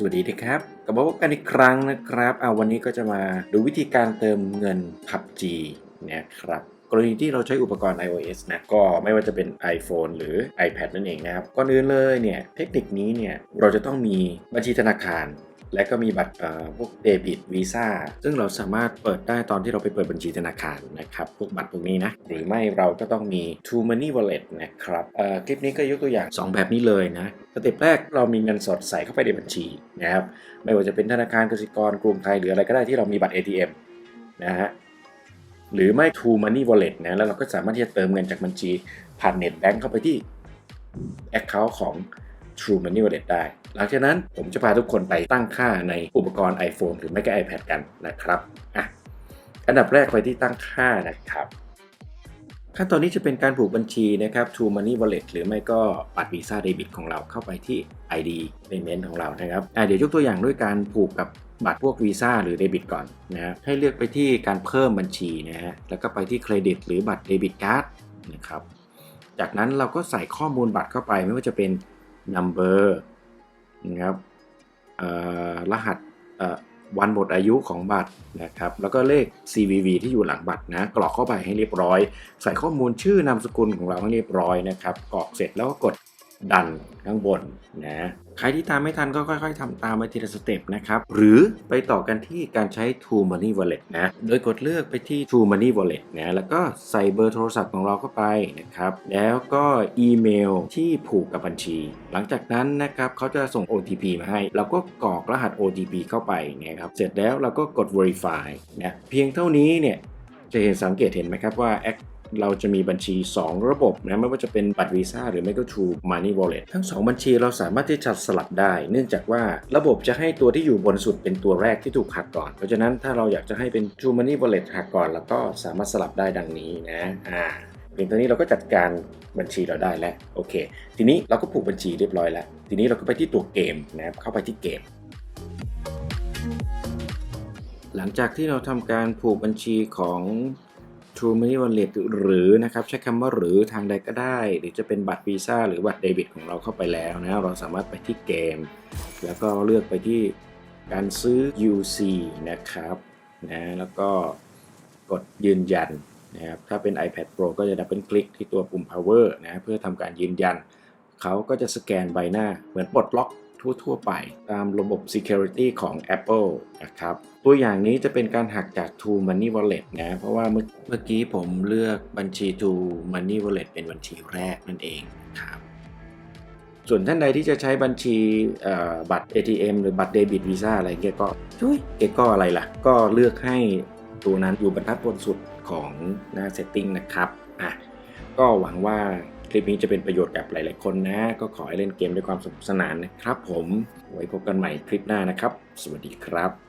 สวัสดีนะครับกลับมาพบกันอีกครั้งนะครับเอาวันนี้ก็จะมาดูวิธีการเติมเงิน PUBG นะครับกรณีที่เราใช้อุปกรณ์ iOS นะก็ไม่ว่าจะเป็น iPhone หรือ iPad นั่นเองนะครับก่อนอื่นเลยเนี่ยเทคนิคนี้เนี่ยเราจะต้องมีบัญชีธนาคาร และก็มีบัตรพวกเดบิตวีซ่าซึ่งเราสามารถเปิดได้ตอนที่เราไปเปิดบัญชีธนาคารนะครับพวกบัตรพวกนี้นะหรือไม่เราก็ต้องมี True Money Wallet นะครับคลิปนี้ก็ยกตัวอย่าง 2 แบบนี้เลยนะสเต็ปแรกเรามีเงินสดใส่เข้าไปในบัญชีนะครับไม่ว่าจะเป็นธนาคารกสิกรกรุงไทยหรืออะไรก็ได้ที่เรามีบัตร ATM นะฮะหรือไม่ True Money Wallet นะแล้วเราก็สามารถที่จะเติมเงินจากบัญชีผ่านเน็ตแบงก์เข้าไปที่ Account ของ True Money Wallet ได้ หลังจากนั้นผมจะพาทุกคนไปตั้งค่าในอุปกรณ์ iPhone หรือไม่ก็ iPad กันนะครับอะอันดับแรกไปที่ตั้งค่านะครับขั้นตอนนี้จะเป็นการผูกบัญชีนะครับ True Money Wallet หรือไม่ก็บัตร Visa Debit ของเราเข้าไปที่ ID Payment ของเรานะครับอะเดี๋ยวยกตัวอย่างด้วยการผูกกับบัตรพวก Visa หรือ Debit ก่อนนะฮะให้เลือกไปที่การเพิ่มบัญชีนะฮะแล้วก็ไปที่เครดิตหรือบัตรเดบิตการ์ดนะครับจากนั้นเราก็ใส่ข้อมูลบัตรเข้าไปไม่ว่าจะเป็น number นะครับรหัสวันหมดอายุของบัตรนะครับ แล้วก็เลข CVV ที่อยู่หลังบัตรนะกรอกเข้าไปให้เรียบร้อย ใส่ข้อมูลชื่อนามสกุลของเราให้เรียบร้อยนะครับกรอกเสร็จแล้วก็กด ดันข้างบนนะใครที่ตามไม่ทันก็ค่อยๆทำตามไปทีละสเต็ปนะครับ หรือไปต่อกันที่การใช้ True Money Wallet นะ โดยกดเลือกไปที่ True Money Wallet นะ แล้วก็ใส่เบอร์โทรศัพท์ของเราเข้าไปนะครับ แล้วก็อีเมลที่ผูกกับบัญชี หลังจากนั้นนะครับเขาจะส่ง OTP มาให้ เราก็กรอกรหัส OTP เข้าไปนะครับ เสร็จแล้วเราก็กด Verify นะ เพียงเท่านี้เนี่ยจะเห็นสังเกตเห็นไหมครับว่า เราจะมีบัญชี 2 ระบบนะไม่ว่าจะเป็นบัตรวีซ่าหรือไม่ก็ True Money Wallet ทั้ง 2 บัญชีเราสามารถที่จะสลับได้ เนื่องจากว่าระบบจะให้ตัวที่อยู่บนสุดเป็นตัวแรกที่ถูกหักก่อน เพราะฉะนั้นถ้าเราอยากจะให้เป็น True Money Wallet หักก่อนแล้วก็สามารถสลับได้ดังนี้นะอ่าเพียงเท่านี้เราก็จัดการบัญชีเราได้แล้วโอเค ทีนี้เราก็ผูกบัญชีเรียบร้อยแล้ว ทีนี้เราก็ไปที่ตัวเกมนะครับเข้าไปที่เกมหลังจากที่เราทำการผูกบัญชีของ True Money Wallet หรือนะครับใช้คำว่าหรือทางใดก็ได้ หรือจะเป็นบัตรวีซ่าหรือบัตรเดบิตของเราเข้าไปแล้วนะเราสามารถไปที่เกม แล้วก็เลือกไปที่การซื้อ UC นะครับนะแล้วก็กดยืนยันนะครับถ้าเป็น iPad Pro ก็จะดับเบิลคลิกที่ตัวปุ่ม power นะเพื่อทำการยืนยัน เขาก็จะสแกนใบหน้าเหมือนปลดล็อก ทั่ว ๆ ไป ตามระบบ Security ของ Apple นะครับ ตัวอย่างนี้จะเป็นการหักจาก True Money Wallet นะ เพราะว่าเมื่อเมื่อกี้ผมเลือกบัญชี True Money Wallet เป็นบัญชีแรกนั่นเองครับส่วนท่านใดที่จะใช้บัญชีเอ่อบัตร ATM หรือบัตรเดบิตวีซ่าอะไรเงี้ยก็ช่วยเกก็อะไรล่ะ ก็เลือกให้ตัวนั้นอยู่บรรทัดบนสุดของหน้า Setting นะครับอะก็หวังว่า คลิปนี้จะเป็นประโยชน์กับหลาย ๆ คนนะ ก็ขอให้เล่นเกมด้วยความสนุกสนานนะครับผม ไว้พบกันใหม่คลิปหน้านะครับ สวัสดีครับ